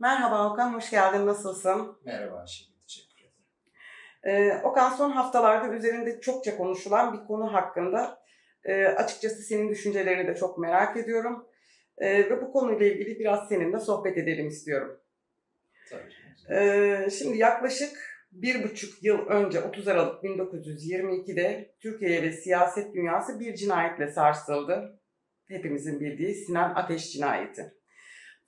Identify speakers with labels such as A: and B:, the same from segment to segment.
A: Merhaba Okan, hoş geldin. Nasılsın?
B: Merhaba Ayşegül, teşekkür ederim.
A: Ee, Okan son haftalarda üzerinde çokça konuşulan bir konu hakkında e, açıkçası senin düşüncelerini de çok merak ediyorum. E, ve bu konuyla ilgili biraz seninle sohbet edelim istiyorum.
B: Tabii.
A: Ee, şimdi yaklaşık bir buçuk yıl önce 30 Aralık 1922'de Türkiye ve siyaset dünyası bir cinayetle sarsıldı. Hepimizin bildiği Sinan Ateş cinayeti.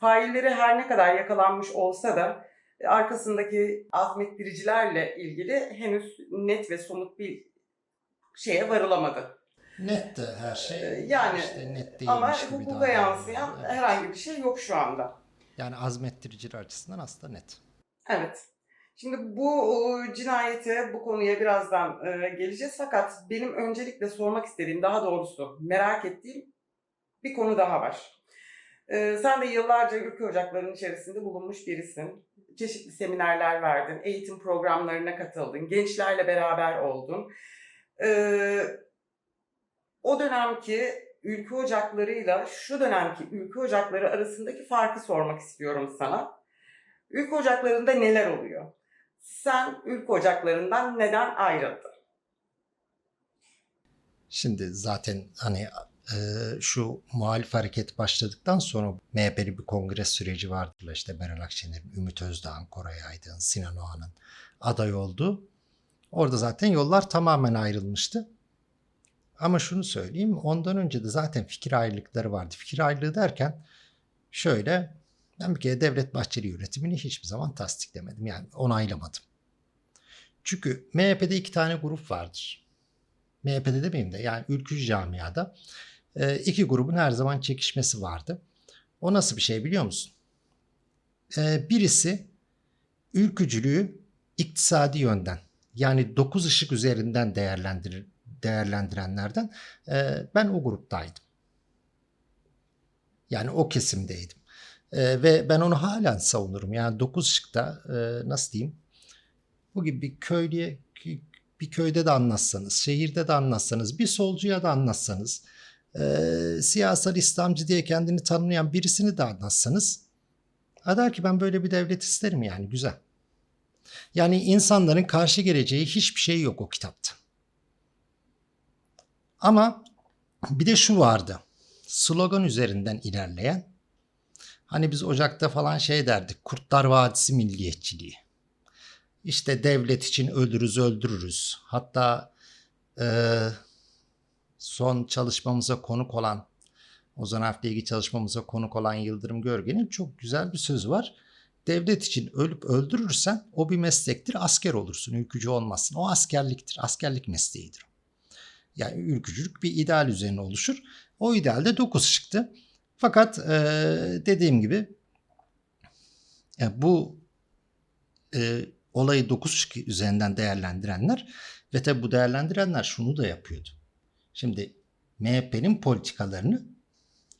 A: Failleri her ne kadar yakalanmış olsa da e, arkasındaki azmettiricilerle ilgili henüz net ve somut bir şeye varılamadı.
C: Net de her şey.
A: Ee, yani
C: işte net değilmiş
A: Ama
C: gibi
A: hukuka yansıyan
C: Evet.
A: herhangi bir şey yok şu anda.
C: Yani azmettiriciler açısından aslında net.
A: Evet. Şimdi bu e, cinayete, bu konuya birazdan e, geleceğiz. Fakat benim öncelikle sormak istediğim, daha doğrusu merak ettiğim bir konu daha var. E, sen de yıllarca ülke ocaklarının içerisinde bulunmuş birisin. Çeşitli seminerler verdin, eğitim programlarına katıldın, gençlerle beraber oldun. E, o dönemki ülke ocaklarıyla şu dönemki ülke ocakları arasındaki farkı sormak istiyorum sana. Ülke ocaklarında neler oluyor? Sen ülke ocaklarından neden ayrıldın?
C: Şimdi zaten hani e, şu muhalif hareket başladıktan sonra MHP'li bir kongre süreci vardı. İşte Meral Akşener'in, Ümit Özdağ'ın, Koray Aydın, Sinan Oğan'ın aday olduğu. Orada zaten yollar tamamen ayrılmıştı. Ama şunu söyleyeyim, ondan önce de zaten fikir ayrılıkları vardı. Fikir ayrılığı derken şöyle, ben bir kere Devlet Bahçeli yönetimini hiçbir zaman tasdiklemedim. Yani onaylamadım. Çünkü MHP'de iki tane grup vardır. MHP'de demeyeyim de yani ülkücü camiada e, iki grubun her zaman çekişmesi vardı. O nasıl bir şey biliyor musun? E, birisi ülkücülüğü iktisadi yönden yani dokuz ışık üzerinden değerlendirir, değerlendirenlerden e, ben o gruptaydım. Yani o kesimdeydim. Ve ben onu halen savunurum. Yani dokuz ışıkta e, nasıl diyeyim? Bu gibi bir köylüye bir köyde de anlatsanız, şehirde de anlatsanız, bir solcuya da anlatsanız, e, siyasal İslamcı diye kendini tanımlayan birisini de anlatsanız, ha der ki ben böyle bir devlet isterim yani güzel. Yani insanların karşı geleceği hiçbir şey yok o kitapta. Ama bir de şu vardı. Slogan üzerinden ilerleyen. Hani biz Ocak'ta falan şey derdik. Kurtlar Vadisi milliyetçiliği. İşte devlet için ölürüz öldürürüz. Hatta e, son çalışmamıza konuk olan Ozan Harf'le ilgili çalışmamıza konuk olan Yıldırım Görgen'in çok güzel bir sözü var. Devlet için ölüp öldürürsen o bir meslektir. Asker olursun. Ülkücü olmazsın. O askerliktir. Askerlik mesleğidir. Yani ülkücülük bir ideal üzerine oluşur. O idealde dokuz çıktı. Fakat e, dediğim gibi e, bu e, olayı 9 ışık üzerinden değerlendirenler ve tabi bu değerlendirenler şunu da yapıyordu. Şimdi MHP'nin politikalarını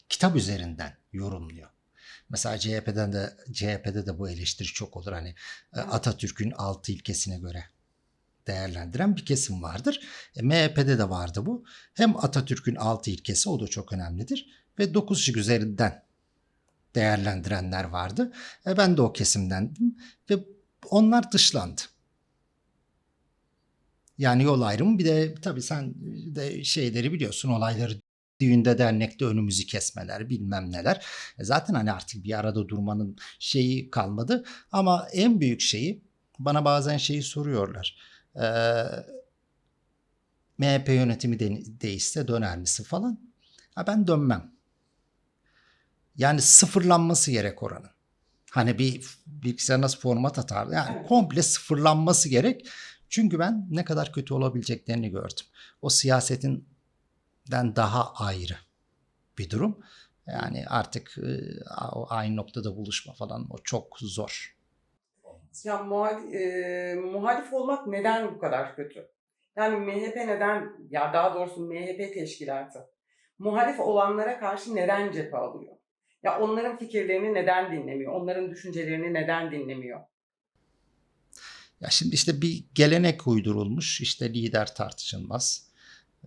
C: kitap üzerinden yorumluyor. Mesela CHP'den de CHP'de de bu eleştiri çok olur. Hani e, Atatürk'ün altı ilkesine göre değerlendiren bir kesim vardır. E, MHP'de de vardı bu. Hem Atatürk'ün altı ilkesi o da çok önemlidir ve 9 ışık üzerinden değerlendirenler vardı. E, ben de o kesimdendim ve onlar dışlandı. Yani yol ayrımı bir de tabii sen de şeyleri biliyorsun olayları düğünde dernekte önümüzü kesmeler bilmem neler. E zaten hani artık bir arada durmanın şeyi kalmadı. Ama en büyük şeyi bana bazen şeyi soruyorlar. Ee, MHP yönetimi de, değişse döner misin falan. Ha ben dönmem. Yani sıfırlanması gerek oranın. Hani bir bilgisayar nasıl format atar yani komple sıfırlanması gerek. Çünkü ben ne kadar kötü olabileceklerini gördüm. O siyasetinden daha ayrı bir durum. Yani artık e, aynı noktada buluşma falan o çok zor.
A: Ya muhalif, e, muhalif olmak neden bu kadar kötü? Yani MHP neden, ya daha doğrusu MHP teşkilatı muhalif olanlara karşı neden cephe alıyor? Ya onların fikirlerini neden dinlemiyor? Onların düşüncelerini neden dinlemiyor?
C: Ya şimdi işte bir gelenek uydurulmuş. İşte lider tartışılmaz.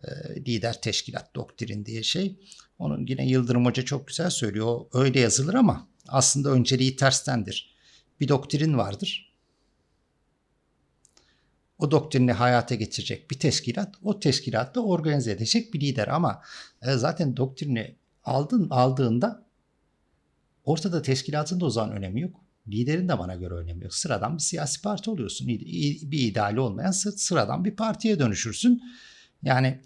C: e, lider teşkilat doktrin diye şey. Onun yine Yıldırım Hoca çok güzel söylüyor. O öyle yazılır ama aslında önceliği terstendir. bir doktrin vardır. O doktrini hayata geçirecek bir teşkilat, o teşkilatta organize edecek bir lider ama e, zaten doktrini aldın aldığında ortada teşkilatın da o zaman önemi yok. Liderin de bana göre yok. Sıradan bir siyasi parti oluyorsun. Bir ideali olmayan sı- sıradan bir partiye dönüşürsün. Yani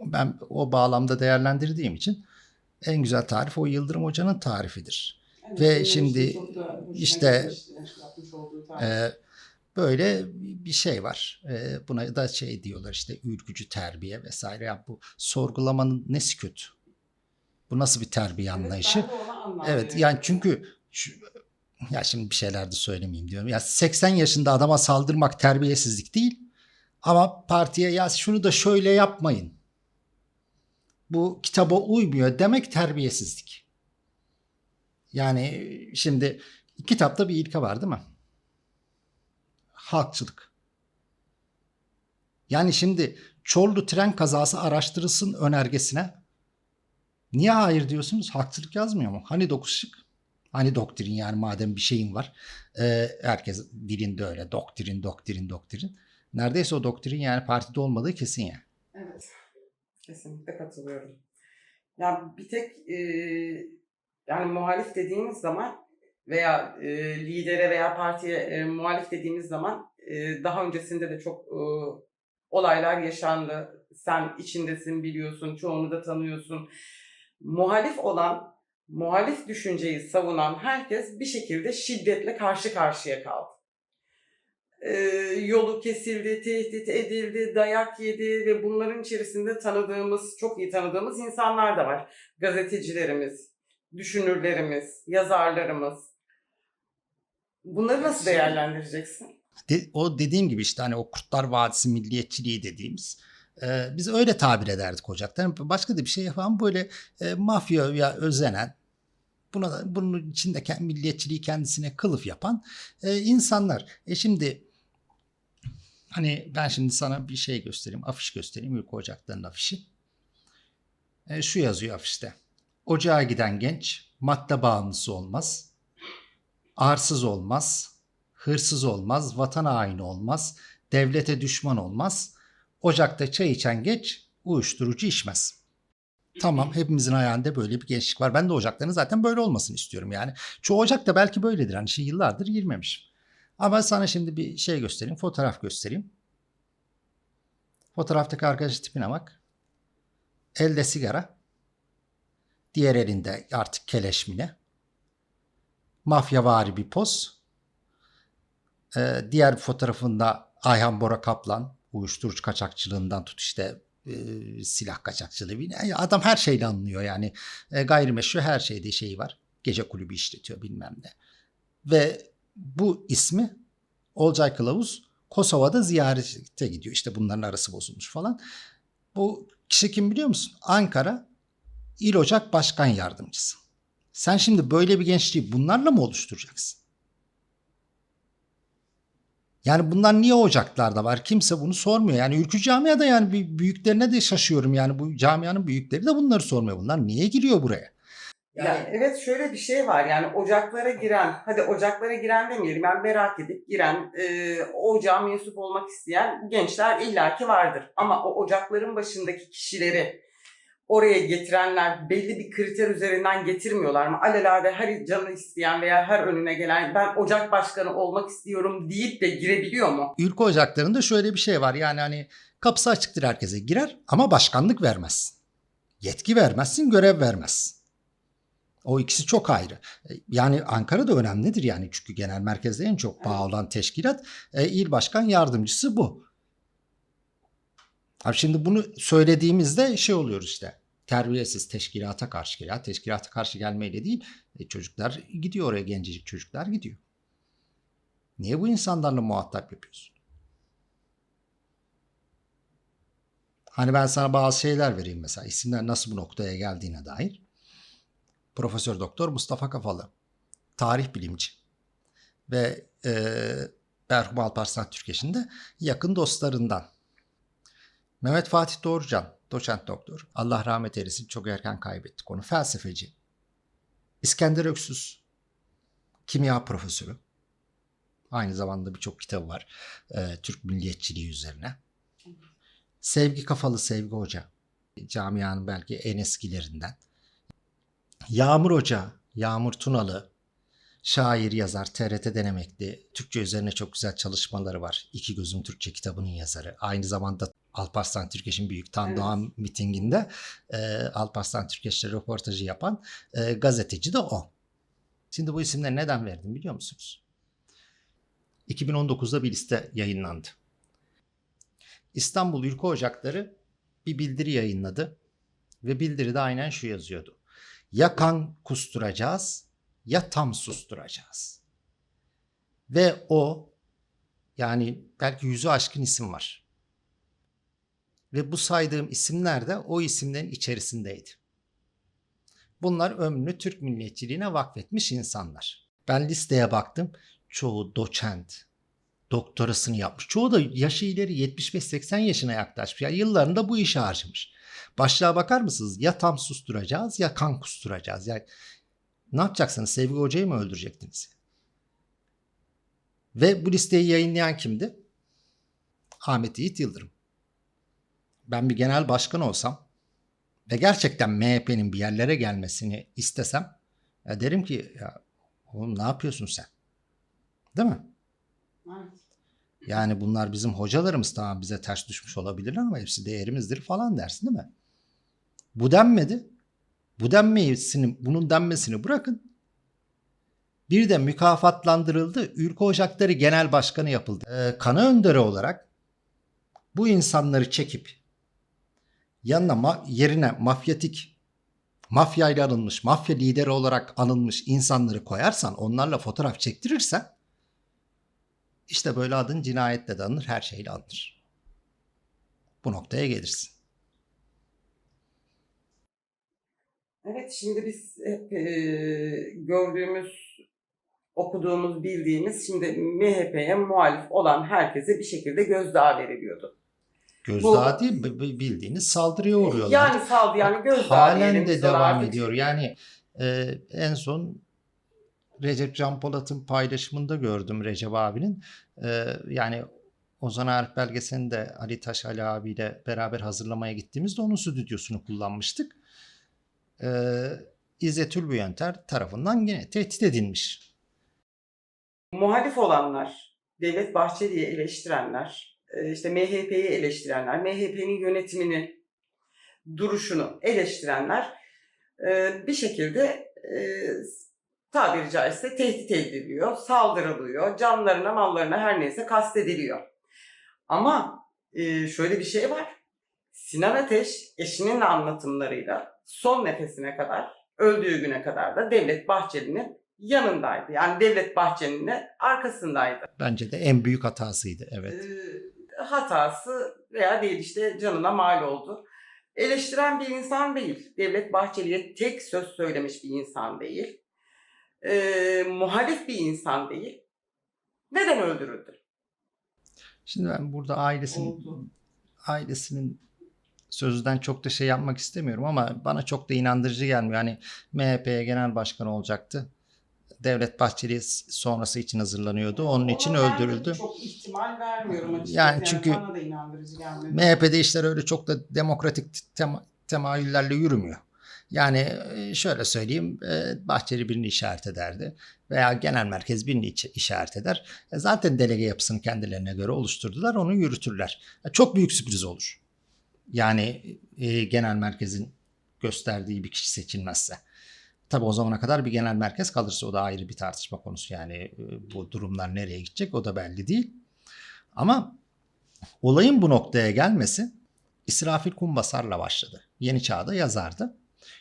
C: ben o bağlamda değerlendirdiğim için en güzel tarif o Yıldırım Hoca'nın tarifidir.
A: Evet,
C: Ve şimdi işte. Ee, böyle bir şey var. Ee, buna da şey diyorlar işte ülkücü terbiye vesaire. Ya bu sorgulamanın nesi kötü? Bu nasıl bir terbiye
A: Evet,
C: anlayışı? Evet
A: veriyorum.
C: yani çünkü şu, ya şimdi bir şeyler de söylemeyeyim diyorum. Ya 80 yaşında adama saldırmak terbiyesizlik değil. Ama partiye ya şunu da şöyle yapmayın. Bu kitaba uymuyor demek terbiyesizlik. Yani şimdi kitapta bir ilke var değil mi? Halkçılık. Yani şimdi Çorlu tren kazası araştırılsın önergesine niye hayır diyorsunuz? Halkçılık yazmıyor mu? Hani dokuz şık? Hani doktrin yani madem bir şeyin var. Ee, herkes dilinde öyle doktrin, doktrin, doktrin. Neredeyse o doktrin yani partide olmadığı kesin yani.
A: Evet. Kesinlikle katılıyorum. Ya bir tek e, yani muhalif dediğimiz zaman veya e, lidere veya partiye e, muhalif dediğimiz zaman e, daha öncesinde de çok e, olaylar yaşandı. Sen içindesin biliyorsun, çoğunu da tanıyorsun. Muhalif olan, muhalif düşünceyi savunan herkes bir şekilde şiddetle karşı karşıya kaldı. E, yolu kesildi, tehdit edildi, dayak yedi ve bunların içerisinde tanıdığımız, çok iyi tanıdığımız insanlar da var. Gazetecilerimiz, düşünürlerimiz, yazarlarımız. Bunları nasıl değerlendireceksin?
C: De- o dediğim gibi işte hani o Kurtlar Vadisi milliyetçiliği dediğimiz e, biz öyle tabir ederdik ocaktan. Başka da bir şey yapan böyle e, mafyaya özenen buna da, bunun içinde milliyetçiliği kendisine kılıf yapan e, insanlar. E şimdi hani ben şimdi sana bir şey göstereyim, afiş göstereyim. Ülke Ocakları'nın afişi. E, şu yazıyor afişte. Ocağa giden genç madde bağımlısı olmaz. Arsız olmaz. Hırsız olmaz. Vatan haini olmaz. Devlete düşman olmaz. Ocakta çay içen geç uyuşturucu içmez. Tamam hepimizin hayalinde böyle bir gençlik var. Ben de ocakların zaten böyle olmasını istiyorum yani. Çoğu ocak da belki böyledir. Hani şey yıllardır girmemiş. Ama sana şimdi bir şey göstereyim. Fotoğraf göstereyim. Fotoğraftaki arkadaş tipine bak. Elde sigara. Diğer elinde artık keleşmine. Mafyavari bir poz. Ee, diğer fotoğrafında Ayhan Bora Kaplan uyuşturucu kaçakçılığından tut işte silah kaçakçılığı. Adam her şeyle anlıyor yani. E, gayrimeşru her şeyde şeyi var. Gece kulübü işletiyor bilmem ne. Ve bu ismi Olcay Kılavuz Kosova'da ziyarete gidiyor. İşte bunların arası bozulmuş falan. Bu kişi kim biliyor musun? Ankara İl Ocak Başkan Yardımcısı. Sen şimdi böyle bir gençliği bunlarla mı oluşturacaksın? Yani bunlar niye ocaklarda var? Kimse bunu sormuyor. Yani ülkü camiada yani bir büyüklerine de şaşıyorum. Yani bu camianın büyükleri de bunları sormuyor. Bunlar niye giriyor buraya?
A: Yani, evet şöyle bir şey var yani ocaklara giren, hadi ocaklara giren demeyelim ben merak edip giren, e, o ocağa mensup olmak isteyen gençler illaki vardır. Ama o ocakların başındaki kişileri oraya getirenler belli bir kriter üzerinden getirmiyorlar mı? Alelade her canı isteyen veya her önüne gelen ben ocak başkanı olmak istiyorum deyip de girebiliyor mu?
C: Ülke ocaklarında şöyle bir şey var. Yani hani kapısı açıktır herkese girer ama başkanlık vermez. Yetki vermezsin, görev vermez. O ikisi çok ayrı. E, Yani Ankara da önemlidir yani çünkü genel merkezde en çok bağ olan teşkilat e, il başkan yardımcısı bu. Abi şimdi bunu söylediğimizde şey oluyoruz işte. Terbiyesiz teşkilata karşı ya teşkilata karşı gelmeyle değil e, çocuklar gidiyor oraya gencecik çocuklar gidiyor. Niye bu insanlarla muhatap yapıyorsun? Hani ben sana bazı şeyler vereyim mesela isimler nasıl bu noktaya geldiğine dair. Profesör Doktor Mustafa Kafalı, tarih bilimci ve e, merhum Alparslan Türkeş'in de yakın dostlarından. Mehmet Fatih Doğrucan, doçent doktor. Allah rahmet eylesin çok erken kaybettik onu. Felsefeci. İskender Öksüz, kimya profesörü. Aynı zamanda birçok kitabı var e, Türk milliyetçiliği üzerine. Sevgi Kafalı Sevgi Hoca. Camianın belki en eskilerinden. Yağmur Hoca, Yağmur Tunalı, şair, yazar, TRT'den emekli. Türkçe üzerine çok güzel çalışmaları var. İki Gözüm Türkçe kitabının yazarı. Aynı zamanda Alparslan Türkeş'in Büyük Tan
A: Evet.
C: Doğan mitinginde e, Alparslan Türkeş'le röportajı yapan e, gazeteci de o. Şimdi bu isimleri neden verdim biliyor musunuz? 2019'da bir liste yayınlandı. İstanbul Ülke Ocakları bir bildiri yayınladı ve bildiride aynen şu yazıyordu. Ya kan kusturacağız ya tam susturacağız. Ve o yani belki yüzü aşkın isim var. Ve bu saydığım isimler de o isimlerin içerisindeydi. Bunlar ömrünü Türk milliyetçiliğine vakfetmiş insanlar. Ben listeye baktım. Çoğu doçent, doktorasını yapmış. Çoğu da yaşı ileri 75-80 yaşına yaklaşmış. Yani yıllarında bu işe harcamış. Başlığa bakar mısınız? Ya tam susturacağız ya kan kusturacağız. Yani ne yapacaksınız? Sevgi Hoca'yı mı öldürecektiniz? Ve bu listeyi yayınlayan kimdi? Ahmet Yiğit Yıldırım. Ben bir genel başkan olsam ve gerçekten MHP'nin bir yerlere gelmesini istesem ya derim ki ya oğlum ne yapıyorsun sen? Değil mi?
A: Evet.
C: Yani bunlar bizim hocalarımız tamam bize ters düşmüş olabilirler ama hepsi değerimizdir falan dersin değil mi? Bu denmedi. Bu denmesini, bunun denmesini bırakın. Bir de mükafatlandırıldı. Ülke Ocakları Genel Başkanı yapıldı. Ee, kanı önderi olarak bu insanları çekip yanına ma- yerine mafyatik mafyayla anılmış, mafya lideri olarak anılmış insanları koyarsan, onlarla fotoğraf çektirirsen işte böyle adın cinayetle de anılır, her şeyle anılır. Bu noktaya gelirsin.
A: Evet şimdi biz hep e, gördüğümüz, okuduğumuz, bildiğimiz şimdi MHP'ye muhalif olan herkese bir şekilde gözdağı veriliyordu.
C: Gözdağı değil, bildiğiniz saldırıya uğruyorlar.
A: Yani saldı yani gözdağı
C: Halen de devam
A: artık.
C: ediyor. Yani e, en son Recep Can Polat'ın paylaşımında gördüm Recep abinin. E, yani Ozan Arif belgeselini de Ali Taş Ali abiyle beraber hazırlamaya gittiğimizde onun stüdyosunu kullanmıştık. E, İzzet Ülbü Yönter tarafından yine tehdit edilmiş.
A: Muhalif olanlar, Devlet Bahçeli'yi eleştirenler, işte MHP'yi eleştirenler, MHP'nin yönetimini, duruşunu eleştirenler e, bir şekilde e, tabiri caizse tehdit ediliyor, saldırılıyor, canlarına, mallarına her neyse kastediliyor. Ama e, şöyle bir şey var. Sinan Ateş eşinin anlatımlarıyla son nefesine kadar, öldüğü güne kadar da Devlet Bahçeli'nin yanındaydı. Yani Devlet Bahçeli'nin arkasındaydı.
C: Bence de en büyük hatasıydı. Evet.
A: Ee, hatası veya değil işte canına mal oldu. Eleştiren bir insan değil. Devlet Bahçeli'ye tek söz söylemiş bir insan değil. Ee, muhalif bir insan değil. Neden öldürüldü?
C: Şimdi ben burada ailesinin
A: Oldu.
C: ailesinin sözünden çok da şey yapmak istemiyorum ama bana çok da inandırıcı gelmiyor. Yani MHP'ye genel başkan olacaktı. Devlet Bahçeli sonrası için hazırlanıyordu. Onun için
A: Ona ben
C: öldürüldü.
A: Çok ihtimal vermiyorum açıkçası.
C: Yani çünkü
A: inandırıcı gelmedi.
C: MHP'de işler öyle çok da demokratik tema, temayüllerle yürümüyor. Yani e, şöyle söyleyeyim e, Bahçeli birini işaret ederdi veya genel merkez birini işaret eder. E, Zaten delege yapısını kendilerine göre oluşturdular onu yürütürler. Çok büyük sürpriz olur. Yani genel merkezin gösterdiği bir kişi seçilmezse. Tabi o zamana kadar bir genel merkez kalırsa o da ayrı bir tartışma konusu. Yani e, bu durumlar nereye gidecek o da belli değil. Ama olayın bu noktaya gelmesi İsrafil Kumbasar'la başladı. Yeni Çağ'da yazardı.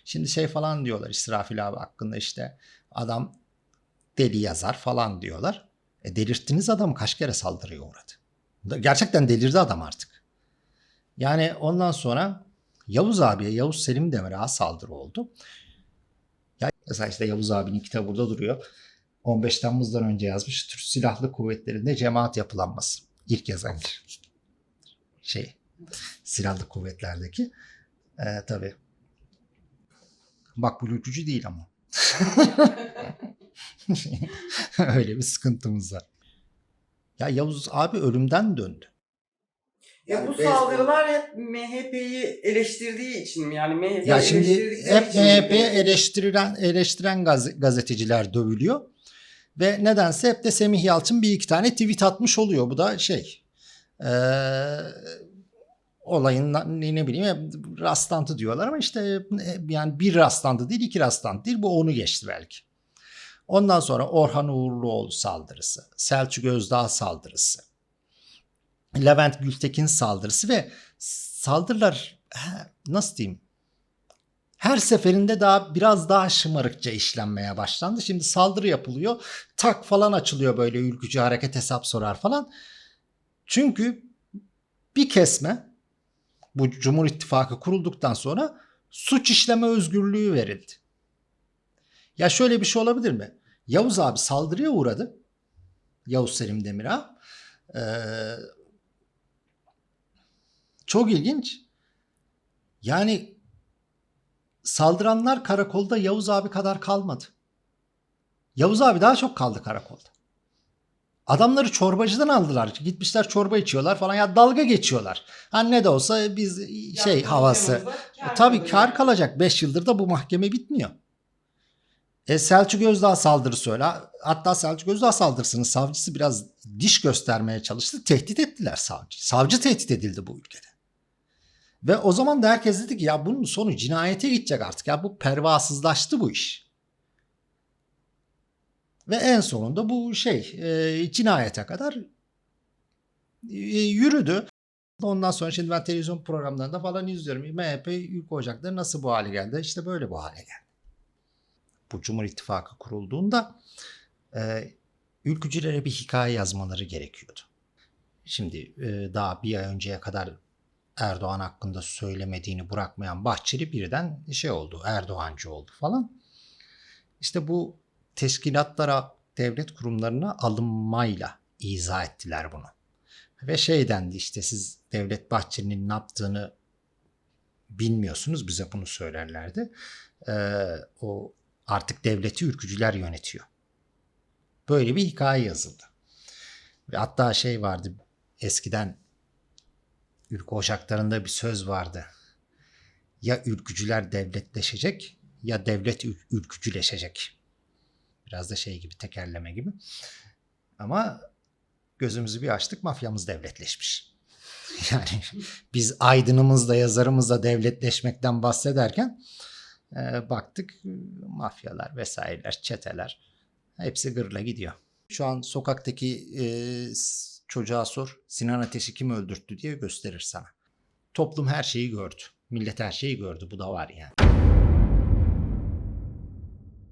C: Şimdi şey falan diyorlar İsrafil abi hakkında işte adam deli yazar falan diyorlar. E delirttiniz adamı kaç kere saldırıya uğradı. Gerçekten delirdi adam artık. Yani ondan sonra Yavuz abiye, Yavuz Selim Demirağ'a saldırı oldu. Mesela işte Yavuz abinin kitabı burada duruyor. 15 Temmuz'dan önce yazmış. Türk Silahlı Kuvvetleri'nde cemaat yapılanması. İlk yazan şey silahlı kuvvetlerdeki. Ee, tabii. Makbul ülkücü değil ama. Öyle bir sıkıntımız var. Ya Yavuz abi ölümden döndü.
A: Ya bu
B: beyzbol-
A: saldırılar hep MHP'yi eleştirdiği için mi? Yani MHP'yi
C: Ya şimdi
A: eleştirdikleri
C: hep
A: için mi?
C: MHP'yi eleştiren eleştiren gaz- gazeteciler dövülüyor. Ve nedense hep de Semih Yalçın bir iki tane tweet atmış oluyor. Bu da şey eee olayın ne, ne bileyim hep rastlantı diyorlar ama işte e, yani bir rastlantı değil iki rastlantı değil bu onu geçti belki. Ondan sonra Orhan Uğurluoğlu saldırısı, Selçuk Özdağ saldırısı, Levent Gültekin saldırısı ve saldırılar nasıl diyeyim her seferinde daha biraz daha şımarıkça işlenmeye başlandı. Şimdi saldırı yapılıyor. Tak falan açılıyor böyle ülkücü hareket hesap sorar falan. Çünkü bir kesme bu Cumhur İttifakı kurulduktan sonra suç işleme özgürlüğü verildi. Ya şöyle bir şey olabilir mi? Yavuz abi saldırıya uğradı. Yavuz Selim Demirağ. Ee, çok ilginç. Yani saldıranlar karakolda Yavuz abi kadar kalmadı. Yavuz abi daha çok kaldı karakolda. Adamları çorbacıdan aldılar. Gitmişler çorba içiyorlar falan ya dalga geçiyorlar. Ha ne de olsa biz şey
A: Yaptığımız
C: havası.
A: yanımızda
C: E, tabii
A: kalıyor.
C: kar kalacak. 5 yıldır da bu mahkeme bitmiyor. E, Selçuk Özdağ saldırısı öyle. Hatta Selçuk Özdağ saldırısının savcısı biraz diş göstermeye çalıştı. Tehdit ettiler savcı. Savcı tehdit edildi bu ülkede. Ve o zaman da herkes dedi ki ya bunun sonu cinayete gidecek artık. Ya bu pervasızlaştı bu iş. Ve en sonunda bu şey e, cinayete kadar e, yürüdü. Ondan sonra şimdi ben televizyon programlarında falan izliyorum. MHP ülke ocakları nasıl bu hale geldi? İşte böyle bu hale geldi. Bu Cumhur İttifakı kurulduğunda e, ülkücülere bir hikaye yazmaları gerekiyordu. Şimdi e, daha bir ay önceye kadar Erdoğan hakkında söylemediğini bırakmayan Bahçeli birden şey oldu, Erdoğancı oldu falan. İşte bu teşkilatlara, devlet kurumlarına alınmayla izah ettiler bunu. Ve şey dendi işte siz Devlet Bahçeli'nin ne yaptığını bilmiyorsunuz bize bunu söylerlerdi. Ee, o artık devleti ülkücüler yönetiyor. Böyle bir hikaye yazıldı. Ve hatta şey vardı eskiden ülke ocaklarında bir söz vardı. Ya ülkücüler devletleşecek ya devlet ül- ülkücüleşecek. Biraz da şey gibi tekerleme gibi. Ama gözümüzü bir açtık mafyamız devletleşmiş. Yani biz aydınımızla yazarımızla devletleşmekten bahsederken e, baktık mafyalar vesaireler, çeteler hepsi gırla gidiyor. Şu an sokaktaki e, çocuğa sor Sinan Ateş'i kim öldürttü diye gösterir sana. Toplum her şeyi gördü. Millet her şeyi gördü. Bu da var yani.